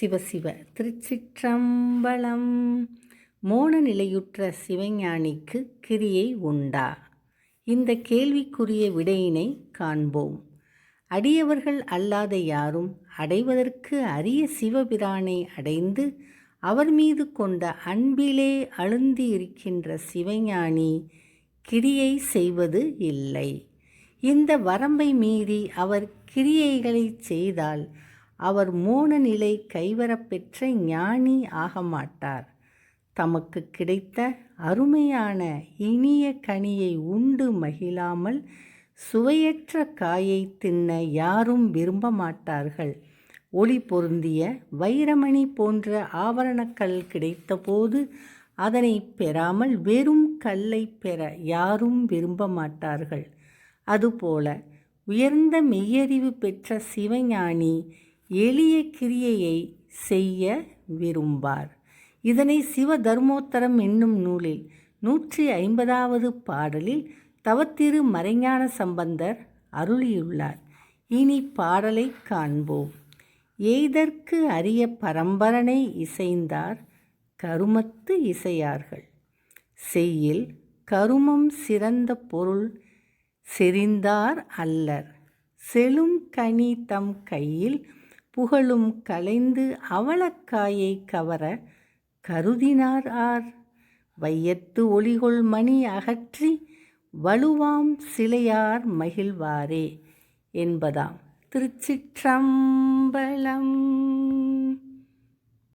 சிவசிவ திருச்சிற்றம்பலம். மோன நிலையுற்ற சிவஞானிக்கு கிரியை உண்டா? இந்த கேள்விக்குரிய விடையினை காண்போம். அடியவர்கள் அல்லாத யாரும் அடைவதற்கு அரிய சிவபிரானை அடைந்து அவர் மீது கொண்ட அன்பிலே அழுந்தி இருக்கின்ற சிவஞானி கிரியை செய்வது இல்லை. இந்த வரம்பை மீறி அவர் கிரியைகளை செய்தால் அவர் மூன நிலை கைவரப்பெற்ற ஞானி ஆக மாட்டார் தமக்கு கிடைத்த அருமையான இனிய கனியை உண்டு மகிழாமல் சுவையற்ற காயை தின்ன யாரும் விரும்ப மாட்டார்கள் ஒளி பொருந்திய வைரமணி போன்ற ஆவரணக்கல் கிடைத்தபோது அதனை பெறாமல் வெறும் கல்லை பெற யாரும் விரும்ப மாட்டார்கள் அதுபோல உயர்ந்த மெய்யறிவு பெற்ற சிவஞானி எளிய கிரியையை செய்ய விரும்பார். இதனை சிவ தர்மோத்தரம் என்னும் நூலில் நூற்றி ஐம்பதாவது பாடலில் தவத்திரு மறைஞான சம்பந்தர் அருளியுள்ளார். இனி பாடலை காண்போம். எய்தற்கு அரிய பரம்பரனை இசைந்தார் கருமத்து இசையார்கள். செய்யில் கருமம் சிறந்த பொருள் செறிந்தார் அல்லர். செழும் கனி தம் கையில் புகழும் கலைந்து அவலக்காயை கவர கருதினார் ஆர். வையத்து ஒளிகொள் மணி அகற்றி வலுவாம் சிலையார் மகிழ்வாரே என்பதாம். திருச்சிற்றம்பலம்